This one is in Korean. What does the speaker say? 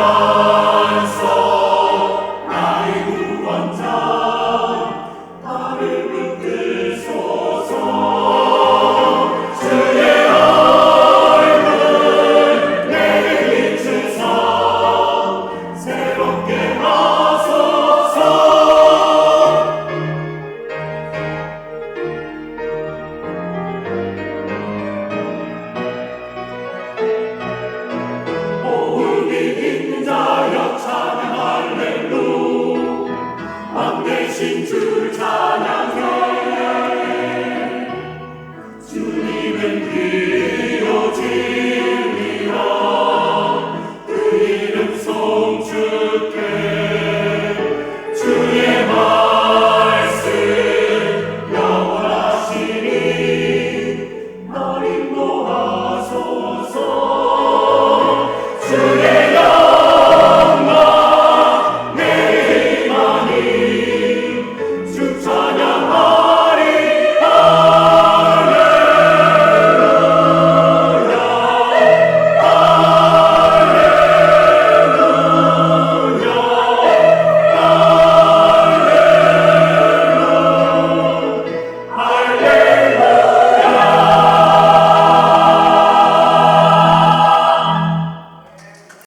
Lord. 되신 주 찬양해. 주님은 그오직